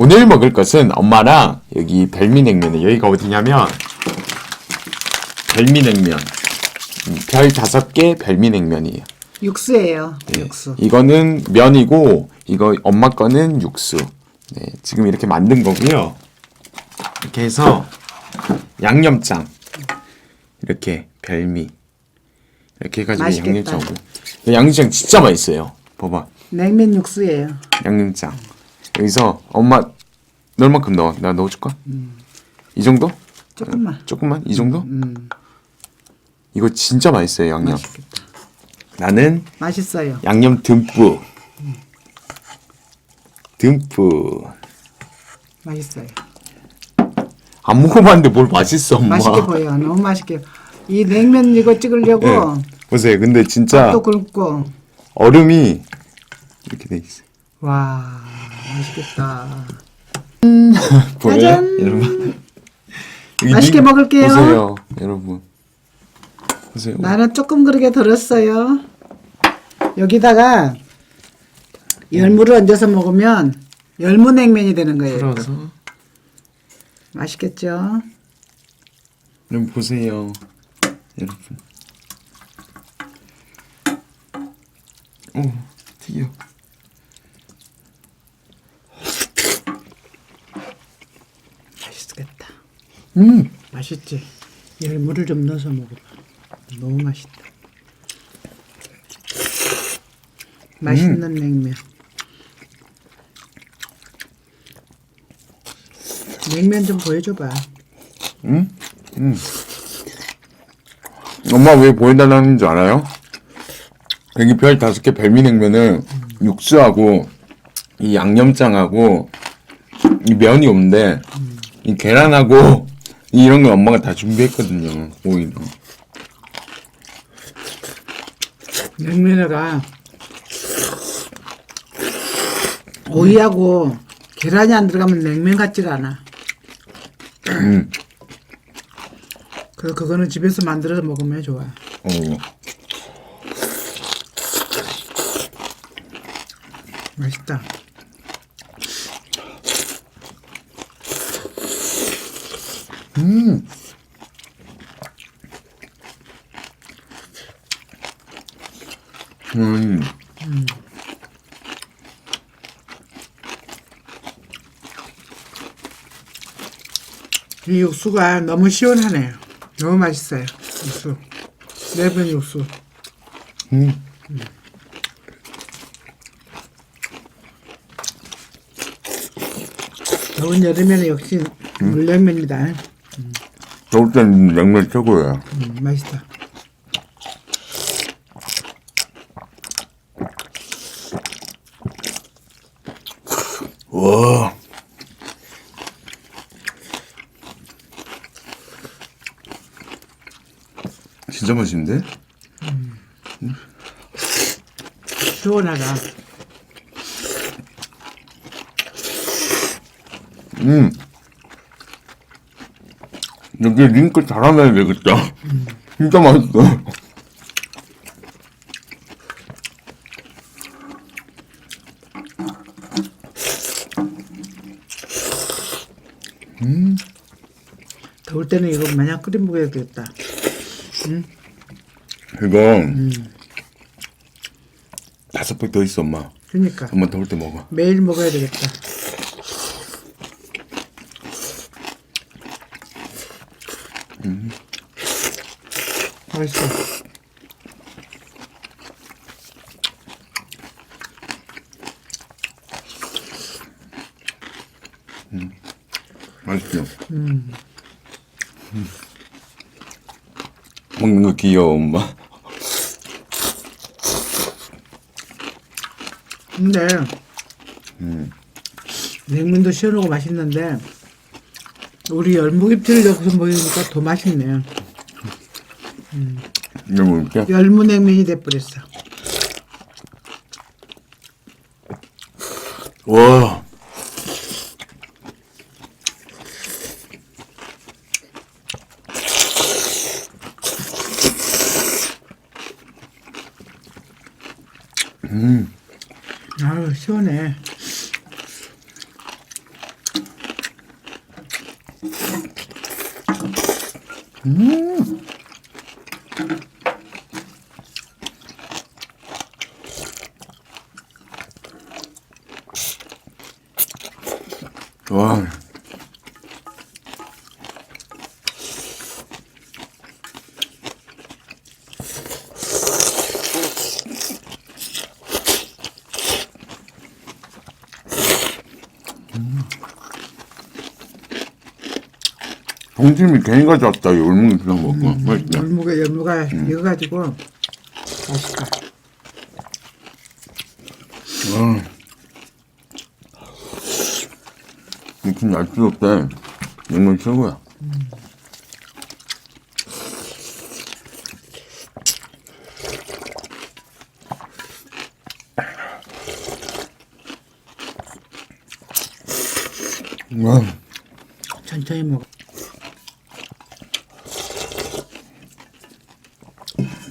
오늘 먹을 것은 엄마랑 여기 별미냉면에 여기가 어디냐면 별미냉면 음, 별 다섯 개 별미냉면이에요. 육수예요. 네. 육수. 이거는 면이고 이거 엄마 거는 육수. 네, 지금 이렇게 만든 거고요. 이렇게 해서 양념장 이렇게 별미 이렇게 해가지고 맛있겠다. 양념장하고 양념장 진짜 맛있어요. 봐봐 냉면 육수예요. 양념장 여기서 엄마 넣을 만큼 넣어. 나 넣어줄까? 이 정도? 조금만. 조금만 이 정도? 음, 이거 진짜 맛있어요 양념. 맛있겠다. 나는 맛있어요. 양념 듬뿍. 듬뿍. 맛있어요. 안 먹어봤는데 뭘 맛있어 엄마. 맛있게 보여. 너무 맛있게. 이 냉면 이거 찍으려고 네. 보세요. 근데 진짜 또 굵고. 얼음이 이렇게 돼 있어. 요 와 맛있겠다. 보여요, 짜잔. 여러분? 맛있게 님- 먹을게요. 보세요, 여러분. 보세요. 나는 조금 그렇게 덜었어요. 여기다가 열무를 얹어서 먹으면 열무 냉면이 되는 거예요. 풀어서 맛있겠죠? 여러분 보세요, 여러분. 오, 튀겨. 맛있겠다. 음, 맛있지? 열무를 좀 넣어서 먹어봐. 너무 맛있다. 맛있는 냉면. 냉면 좀 보여줘봐. 엄마 왜 보여달라는 줄 알아요? 여기 별 다섯 개 별미냉면은 육수하고 이 양념장하고 이 면이 없는데 이 계란하고 이런 거 엄마가 다 준비했거든요. 오히려. 냉면에가 오이하고 계란이 안 들어가면 냉면 같지가 않아. 음. 그 그거는 집에서 만들어서 먹으면 좋아. 어. 맛있다. 음. 이 육수가 너무 시원하네요. 너무 맛있어요. 육수. 냉면 육수. 음. 더운 여름에는 역시 물냉면이다. 저럴 땐 냉면 최고예요. 음, 맛있다. 와. 진짜 맛있는데? 시원하다. 음. 여기 링크 달아놔야 되겠다. 진짜 맛있어. 더울 때는 이거 마냥 끓여 먹어야 되겠다. 이거 다섯 팩 더 있어 엄마. 그러니까 엄마 더울 때 먹어. 매일 먹어야 되겠다. 맛있어. 맛있죠? 음. 먹는 거 귀여워 엄마. 근데 냉면도 시원하고 맛있는데 우리 열무김치를 넣어서 먹으니까 더 맛있네요. 이거 먹을게. 열무냉면이 돼버렸어. 와. 아유 시원해. 와. 동심이 괜히 가져왔다. 이 얼마나 그냥 먹고. 맛있다. 열무가 열무가 익어가지고 맛있다. 아. 무슨 날씨 없대. 정말 최고야. 와, 천천히 먹어.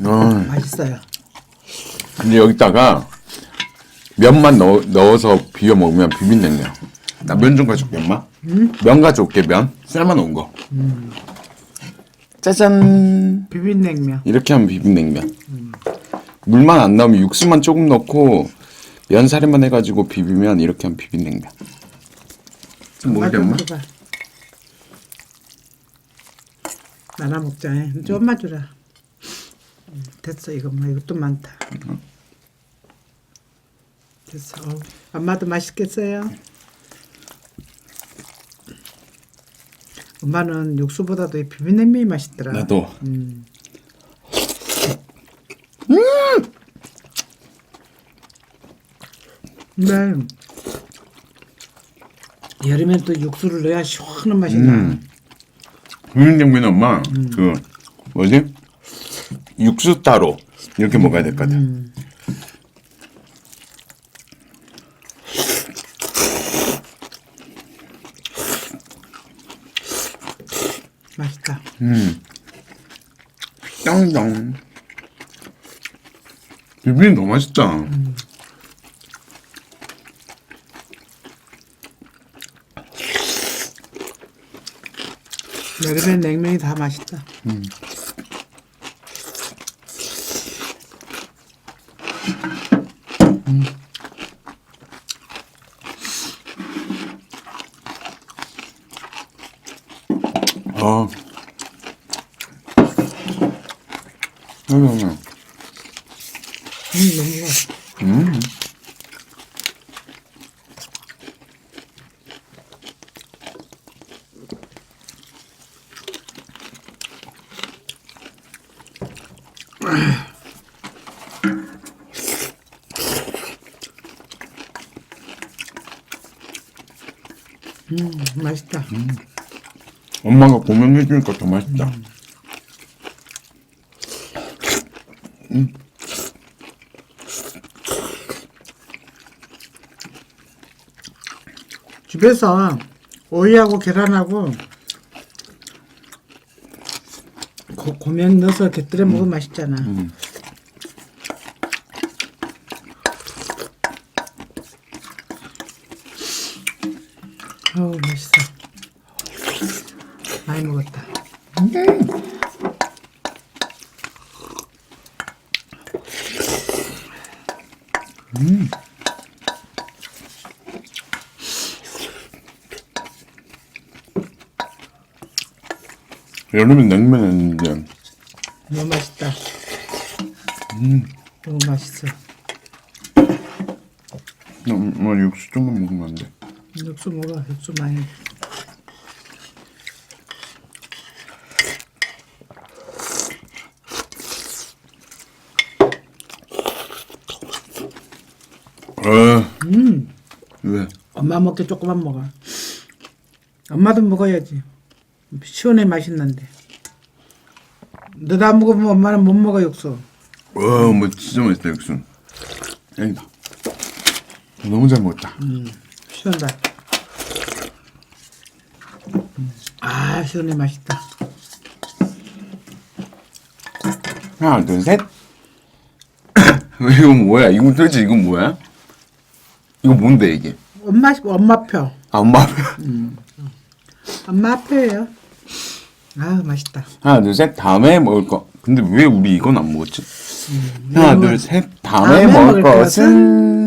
아, 맛있어요. 근데 여기다가 면만 넣어, 넣어서 비벼 먹으면 비빔냉면. 나 면 좀 가져올게, 엄마. 면 가져올게, 면. 삶아 놓은 거. 짜잔. 비빔냉면. 이렇게 하면 비빔냉면. 물만 안 넣으면 육수만 조금 넣고 면사리만 해가지고 비비면 이렇게 하면 비빔냉면. 좀 엄마? 줘봐. 나나 먹자. 좀만 주라. 음, 됐어 이거 뭐 이것도 많다. 됐어. 어우, 엄마도 맛있겠어요. 엄마는 육수보다도 이 비빔냉면이 맛있더라. 나도. 근데 여름엔 또 육수를 넣어야 시원한 맛이 나. 비빔냉면 엄마 그 뭐지? 육수 따로 이렇게 먹어야 될 것 같아. 맛있다. 땅땅. 비빔 너무 맛있다. 여름엔 냉면이 다 맛있다. 아. 음, 음, 음. 음, 너무 맛 음, 맛있다. 엄마가 고명해 주니까 더 맛있다. 집에서 오이하고 계란하고 고, 고명 넣어서 곁들여 먹으면 맛있잖아. 어우 맛있어. 많이 먹었다. 여름엔 냉면 했는데 너무 맛있다. 너무 맛있어. 엄마 육수 좀만 먹으면 안 돼. 육수 먹어. 육수 많이. 아, 왜? 엄마 먹게 조금만 먹어. 엄마도 먹어야지. 시원해 맛있는데. 너도 안 먹으면 엄마는 못 먹어 육수. 와, 뭐 진짜 맛있다 육수. 짱이다. 너무 잘 먹었다. 시원다. 아 시원해 맛있다. 하나, 둘, 셋. 이거 뭐야? 이거 도대체 이건 뭐야? 이거 뭔데 이게? 엄마 엄마 표. 아, 엄마. 엄마 앞에요. 아 맛있다. 하나 둘 셋 다음에 먹을 거 근데 왜 우리 이건 안 먹었지? 하나 이거 둘셋 다음에 음, 다음에 먹을 먹을 것은